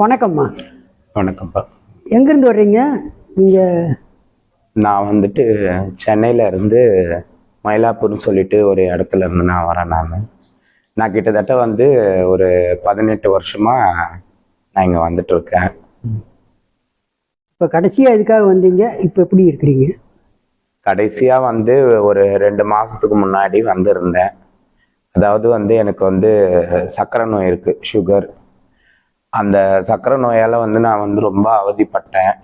வணக்கம்மா. வணக்கம்ப்பா. எங்கேருந்து வர்றீங்க? நீங்கள் நான் வந்துட்டு சென்னையில இருந்து மயிலாப்பூர்னு சொல்லிட்டு ஒரு இடத்துல இருந்து நான் வரேன் நான். நான் கிட்டத்தட்ட வந்து ஒரு பதினெட்டு வருஷமா நான் இங்கே வந்துட்டு இருக்கேன் இப்போ கடைசியாக இதுக்காக வந்தீங்க? இப்போ எப்படி இருக்கிறீங்க? கடைசியாக வந்து ஒரு ரெண்டு மாதத்துக்கு முன்னாடி வந்திருந்தேன். அதாவது வந்து எனக்கு வந்து சர்க்கரை நோய் இருக்குது சுகர் அந்த சர்க்கரை நோயால் வந்து நான் வந்து ரொம்ப அவதிப்பட்டேன்.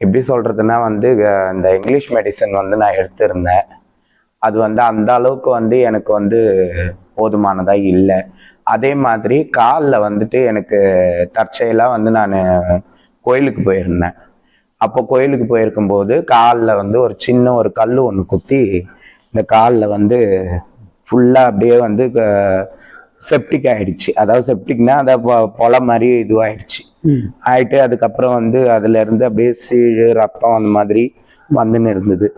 எப்படி சொல்கிறதுனா வந்து இந்த இங்கிலீஷ் மெடிசன் வந்து நான் எடுத்திருந்தேன். அது வந்து அந்த அளவுக்கு வந்து எனக்கு வந்து போதுமானதாக இல்லை. அதே மாதிரி காலில் வந்துட்டு எனக்கு தற்செயலாக வந்து நான் கோயிலுக்கு போயிருந்தேன். அப்போ கோயிலுக்கு போயிருக்கும்போது காலில் வந்து ஒரு சின்ன ஒரு கல் ஒன்று குத்தி இந்த காலில் வந்து ஃபுல்லாக அப்படியே வந்து செப்டிக் ஆயிடுச்சு. அதாவது செப்டிக்னா அதை பொல மாதிரி இதுவாயிடுச்சு. ஆயிட்டு அதுக்கப்புறம் வந்து அதுல இருந்து அப்படியே சீழு ரத்தம் அந்த மாதிரி வந்துன்னு இருந்தது.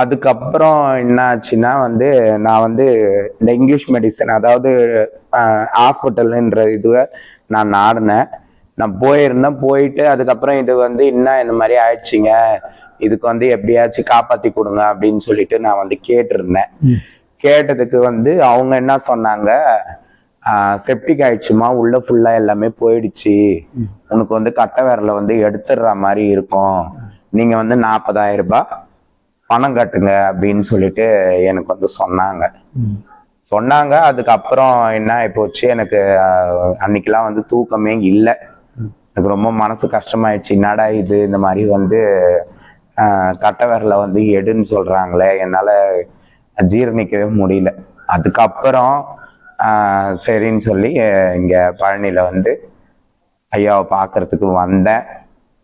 அதுக்கப்புறம் என்ன ஆச்சுன்னா வந்து நான் வந்து இந்த இங்கிலீஷ் மெடிசன் அதாவது ஹாஸ்பிட்டல்ன்ற இதுவை நான் நாடினேன். நான் போயிருந்தேன். போயிட்டு அதுக்கப்புறம் இது வந்து என்ன இந்த மாதிரி ஆயிடுச்சுங்க? இதுக்கு வந்து எப்படியாச்சும் காப்பாத்தி கொடுங்க அப்படின்னு சொல்லிட்டு நான் வந்து கேட்டிருந்தேன். கேட்டதுக்கு வந்து அவங்க என்ன சொன்னாங்க? செப்டிக் ஆயிடுச்சுமா? உள்ள ஃபுல்லா எல்லாமே போயிடுச்சு. உனக்கு வந்து கட்டை விரல வந்து எடுத்துடுற மாதிரி இருக்கும். நீங்க வந்து நாற்பதாயிரம் ரூபாய் பணம் கட்டுங்க அப்படின்னு சொல்லிட்டு எனக்கு வந்து சொன்னாங்க. சொன்னாங்க. அதுக்கப்புறம் என்ன ஆயிப்போச்சு? எனக்கு அன்னைக்கெல்லாம் வந்து தூக்கமே இல்லை. எனக்கு ரொம்ப மனசு கஷ்டமாயிடுச்சு. என்னடா இது? இந்த மாதிரி வந்து கட்ட கட்டை விரல வந்து எடுன்னு சொல்றாங்களே. என்னால ஜீரணிக்கவே முடியல. அதுக்கப்புறம் ஆஹ், சரின்னு சொல்லி இங்கே இங்க பழனியில வந்து ஐயாவை பார்க்கறதுக்கு வந்தேன்.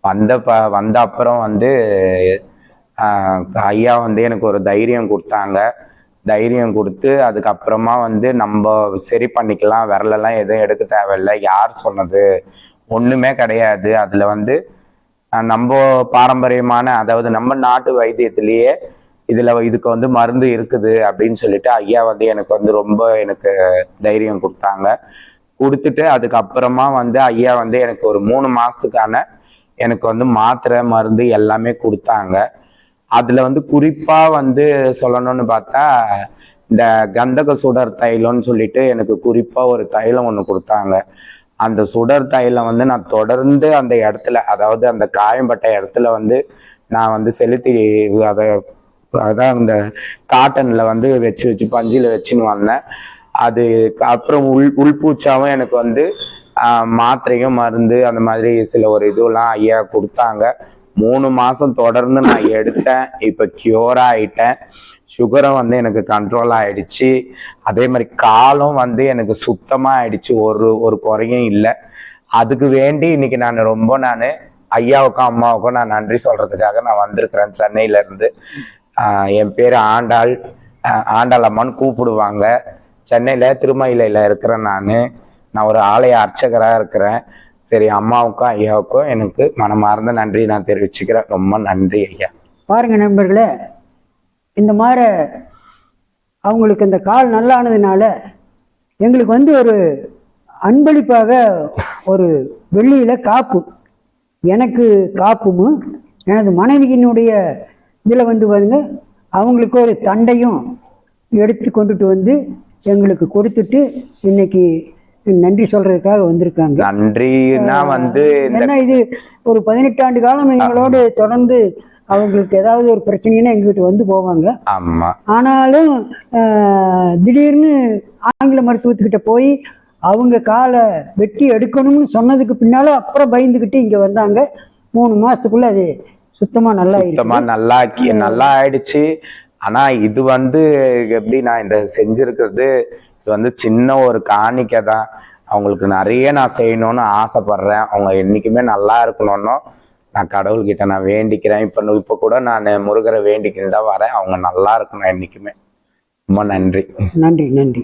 வந்த ப வந்த அப்புறம் வந்து ஐயா வந்து எனக்கு ஒரு தைரியம் கொடுத்தாங்க. தைரியம் கொடுத்து அதுக்கப்புறமா வந்து நம்ம சரி பண்ணிக்கலாம் விரலெல்லாம் எதுவும் எடுக்க தேவையில்லை. யார் சொன்னது? ஒண்ணுமே கிடையாது. அதுல வந்து நம்ம பாரம்பரியமான அதாவது நம்ம நாட்டு வைத்தியத்திலேயே இதுல இதுக்கு வந்து மருந்து இருக்குது அப்படின்னு சொல்லிட்டு ஐயா வந்து எனக்கு வந்து ரொம்ப எனக்கு தைரியம் கொடுத்தாங்க. கொடுத்துட்டு அதுக்கப்புறமா வந்து ஐயா வந்து எனக்கு ஒரு மூணு மாசத்துக்கான எனக்கு வந்து மாத்திரை மருந்து எல்லாமே கொடுத்தாங்க. அதுல வந்து குறிப்பா வந்து சொல்லணும்னு பார்த்தா இந்த கந்தக சுடர் தைலம்னு சொல்லிட்டு எனக்கு குறிப்பா ஒரு தைலம் ஒன்று கொடுத்தாங்க. அந்த சுடர் தைலம் வந்து நான் தொடர்ந்து அந்த இடத்துல அதாவது அந்த காயம்பட்ட இடத்துல வந்து நான் வந்து செலுத்தி அதை அதான் அந்த காட்டன்ல வந்து வச்சு வச்சு பஞ்சில வச்சுன்னு வந்தேன். அது அப்புறம் உள் உள்பூச்சாவும் எனக்கு வந்து மாத்திரையும் மருந்து அந்த மாதிரி சில ஒரு இதுவெல்லாம் ஐயா கொடுத்தாங்க. மூணு மாசம் தொடர்ந்து நான் எடுத்தேன். இப்ப கியூர் ஆயிட்டேன். சுகரும் வந்து எனக்கு கண்ட்ரோல் ஆயிடுச்சு. அதே மாதிரி காலும் வந்து எனக்கு சுத்தமா ஆயிடுச்சு ஒரு ஒரு குறையும் இல்லை. அதுக்கு வேண்டி இன்னைக்கு நான் ரொம்ப நான் ஐயாவுக்கும் அம்மாவுக்கும் நான் நன்றி சொல்றதுக்காக நான் வந்திருக்கிறேன் சென்னையில இருந்து. என் பேர் ஆண்டாள். ஆண்டாள் அம்மான்னு கூப்பிடுவாங்க. சென்னையில் திருமயிலையில் இருக்கிறேன் நான். நான் ஒரு ஆலய அர்ச்சகராக இருக்கிறேன். சரி அம்மாவுக்கும் ஐயாவுக்கும் எனக்கு மனமார்ந்த நன்றி நான் தெரிவிச்சுக்கிறேன். ரொம்ப நன்றி ஐயா. பாருங்க நண்பர்களே இந்த மாதிரி அவங்களுக்கு இந்த கால் நல்லானதுனால எங்களுக்கு வந்து ஒரு அன்பளிப்பாக ஒரு வெள்ளியில் காப்பு. எனக்கு காப்பும் எனது மனைவியினுடைய இதில் வந்து பாருங்க அவங்களுக்கு ஒரு தண்டையும் எடுத்து கொண்டுட்டு வந்து எங்களுக்கு கொடுத்துட்டு இன்னைக்கு நன்றி சொல்றதுக்காக வந்திருக்காங்க. நன்றினா வந்து ஏன்னா இது ஒரு பதினெட்டு ஆண்டு காலம் எங்களோடு தொடர்ந்து அவங்களுக்கு ஏதாவது ஒரு பிரச்சனைனா எங்ககிட்ட வந்து போவாங்க. ஆமா. ஆனாலும் திடீர்னு ஆங்கில மருத்துவத்துக்கிட்ட போய் அவங்க காலை வெட்டி எடுக்கணும்னு சொன்னதுக்கு பின்னால அப்புறம் பயந்துக்கிட்டு இங்க வந்தாங்க. மூணு மாசத்துக்குள்ள அது சுத்தமா நல்லா சுத்தமா நல்லா நல்லா ஆயிடுச்சு ஆனா இது வந்து எப்படி நான் இந்த செஞ்சிருக்கிறது இது வந்து சின்ன ஒரு காணிக்கை தான். அவங்களுக்கு நிறைய நான் செய்யணும்னு ஆசைப்படுறேன். அவங்க என்னைக்குமே நல்லா இருக்கணும்னு நான் கடவுள்கிட்ட நான் வேண்டிக்கிறேன். இப்ப இப்ப கூட நான் முருகரை வேண்டிக்கிட்டு தான் வரேன். அவங்க நல்லா இருக்கணும் என்னைக்குமே. ரொம்ப நன்றி. நன்றி நன்றி.